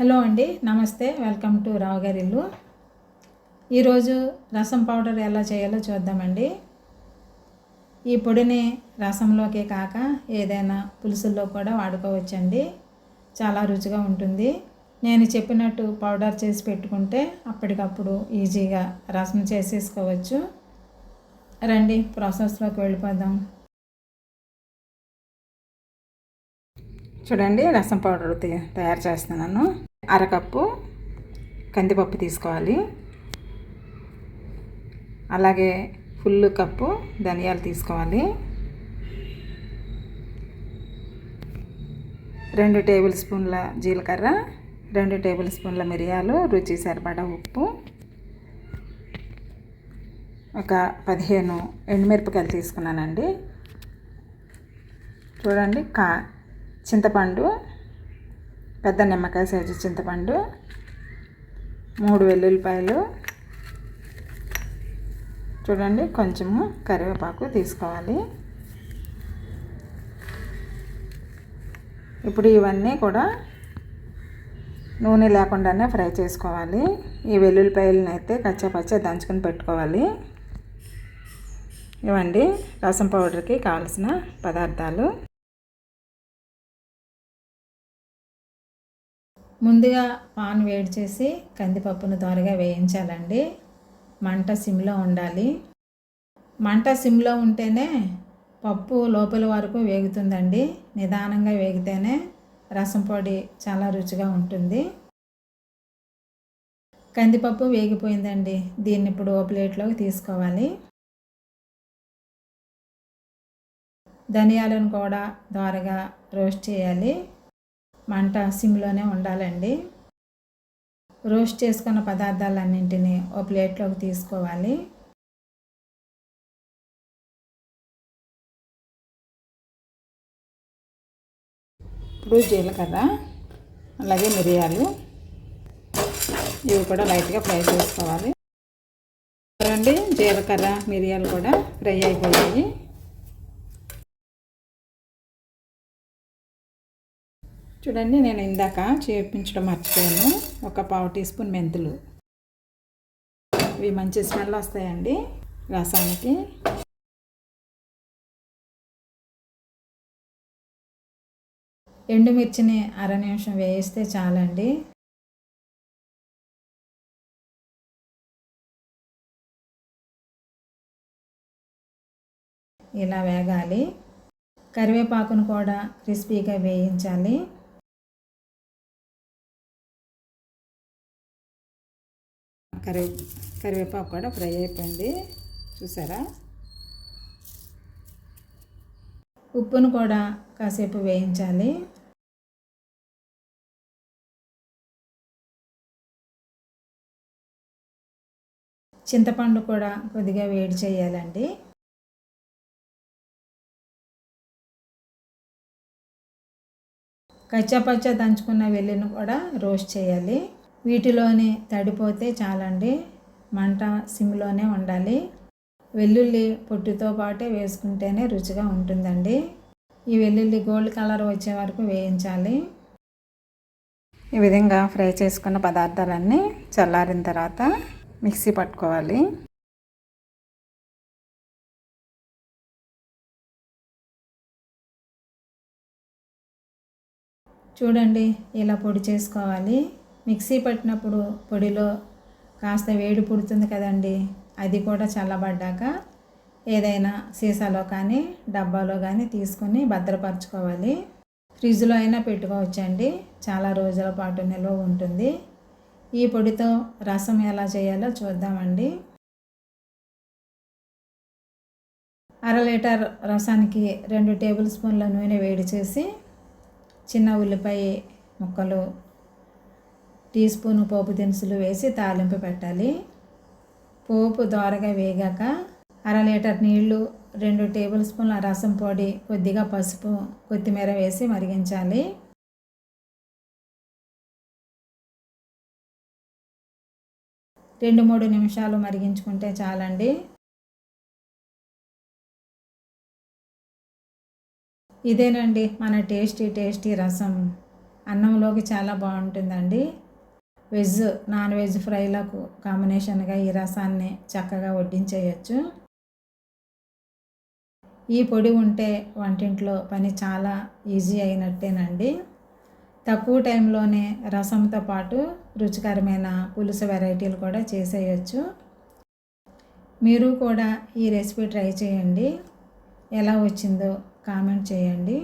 Hello అండి నమస్తే. Welcome to రావు ఇల్లు. ఈరోజు రసం పౌడర్ ఎలా చేయాలో చూద్దామండి. ఈ పొడిని రసంలోకే కాక ఏదైనా పులుసుల్లో కూడా వాడుకోవచ్చండి. చాలా రుచిగా ఉంటుంది. నేను చెప్పినట్టు పౌడర్ చేసి పెట్టుకుంటే అప్పటికప్పుడు ఈజీగా రసం చేసేసుకోవచ్చు. రండి ప్రాసెస్లోకి వెళ్ళిపోదాం. చూడండి రసం పౌడర్ తయ- తయారు చేస్తున్నాను. అరకప్పు కందిపప్పు తీసుకోవాలి. అలాగే ఫుల్ కప్పు ధనియాలు తీసుకోవాలి. రెండు టేబుల్ స్పూన్ల జీలకర్ర రెండు టేబుల్ స్పూన్ల మిరియాలు రుచి సరిపడా ఉప్పు ఒక పదిహేను ఎండుమిరపకాయలు తీసుకున్నానండి. చూడండి కా చింతపండు పెద్ద నిమ్మకాయ సైజు చింతపండు మూడు వెల్లుల్లిపాయలు. చూడండి కొంచెము కరివేపాకు తీసుకోవాలి. ఇప్పుడు ఇవన్నీ కూడా నూనె లేకుండానే ఫ్రై చేసుకోవాలి. ఈ వెల్లుల్లిపాయలను అయితే కచ్చపచ్చ దంచుకొని పెట్టుకోవాలి. ఇవ్వండి రసం పౌడర్కి కావాల్సిన పదార్థాలు. ముందుగా పాన్ వేడి చేసి కందిపప్పును త్వరగా వేయించాలండి. మంట సిమ్లో ఉండాలి. మంట సిమ్లో ఉంటేనే పప్పు లోపల వరకు వేగుతుందండి. నిదానంగా వేగితేనే రసం పొడి చాలా రుచిగా ఉంటుంది. కందిపప్పు వేగిపోయిందండి. దీన్ని ఇప్పుడు ఓ ప్లేట్లోకి తీసుకోవాలి. ధనియాలను కూడా దోరగా రోస్ట్ చేయాలి. మంట సిమ్లోనే ఉండాలండి. రోస్ట్ చేసుకున్న పదార్థాలన్నింటినీ ఓ ప్లేట్లోకి తీసుకోవాలి. ఇప్పుడు జీలకర్ర అలాగే మిరియాలు ఇవి కూడా లైట్గా ఫ్రై చేసుకోవాలి. చూడండి జీలకర్ర మిరియాలు కూడా ఫ్రై అయిపోయాయి. చూడండి నేను ఇందాక చేపించడం మర్చిపోయాను. ఒక పావు టీ స్పూన్ మెంతులు. ఇవి మంచి స్మెల్ వస్తాయండి రసానికి. ఎండుమిర్చిని అర నిమిషం వేయిస్తే చాలండి. ఇలా వేగాలి. కరివేపాకును కూడా క్రిస్పీగా వేయించాలి. కరివే కరివేపాకు కూడా ఫ్రై అయిపోయింది. చూసారా? ఉప్పును కూడా కాసేపు వేయించాలి. చింతపండు కూడా కొద్దిగా వేడి చేయాలండి. కచ్చాపచ్చా దంచుకున్న వెల్లుల్లిని కూడా రోస్ట్ చేయాలి. వీటిలోనే తడిపోతే చాలండి. మంట సిమ్లోనే ఉండాలి. వెల్లుల్లి పొట్టుతో పాటే వేసుకుంటేనే రుచిగా ఉంటుందండి. ఈ వెల్లుల్లి గోల్డ్ కలర్ వచ్చే వరకు వేయించాలి. ఈ విధంగా ఫ్రై చేసుకున్న పదార్థాలన్నీ చల్లారిన తర్వాత మిక్సీ పట్టుకోవాలి. చూడండి ఇలా పొడి చేసుకోవాలి. మిక్సీ పట్టినప్పుడు పొడిలో కాస్త వేడి పుడుతుంది కదండి అది కూడా చల్లబడ్డాక ఏదైనా సీసాలో కానీ డబ్బాలో కానీ తీసుకొని భద్రపరచుకోవాలి. ఫ్రిడ్జ్లో అయినా పెట్టుకోవచ్చండి చాలా రోజుల పాటు నిల్వ ఉంటుంది. ఈ పొడితో రసం ఎలా చేయాలో చూద్దామండి. అర లీటర్ రసానికి రెండు టేబుల్ స్పూన్ల నూనె వేడి చేసి చిన్న ఉల్లిపాయ ముక్కలు టీ స్పూన్ పోపు దినుసులు వేసి తాలింపు పెట్టాలి. పోపు దోరగా వేగాక అర లీటర్ నీళ్ళు రెండు టేబుల్ స్పూన్ల రసం పొడి కొద్దిగా పసుపు కొత్తిమీర వేసి మరిగించాలి. రెండు మూడు నిమిషాలు మరిగించుకుంటే చాలండి. ఇదేనండి మన టేస్టీ టేస్టీ రసం. అన్నంలోకి చాలా బాగుంటుందండి. వెజ్ నాన్ వెజ్ ఫ్రైలకు కాంబినేషన్గా ఈ రసాన్ని చక్కగా వడ్డించేయచ్చు. ఈ పొడి ఉంటే వంటింట్లో పని చాలా ఈజీ అయినట్టేనండి. తక్కువ టైంలోనే రసంతో పాటు రుచికరమైన పులుసు వెరైటీలు కూడా చేసేయచ్చు. మీరు కూడా ఈ రెసిపీ ట్రై చేయండి. ఎలా వచ్చిందో కామెంట్ చేయండి.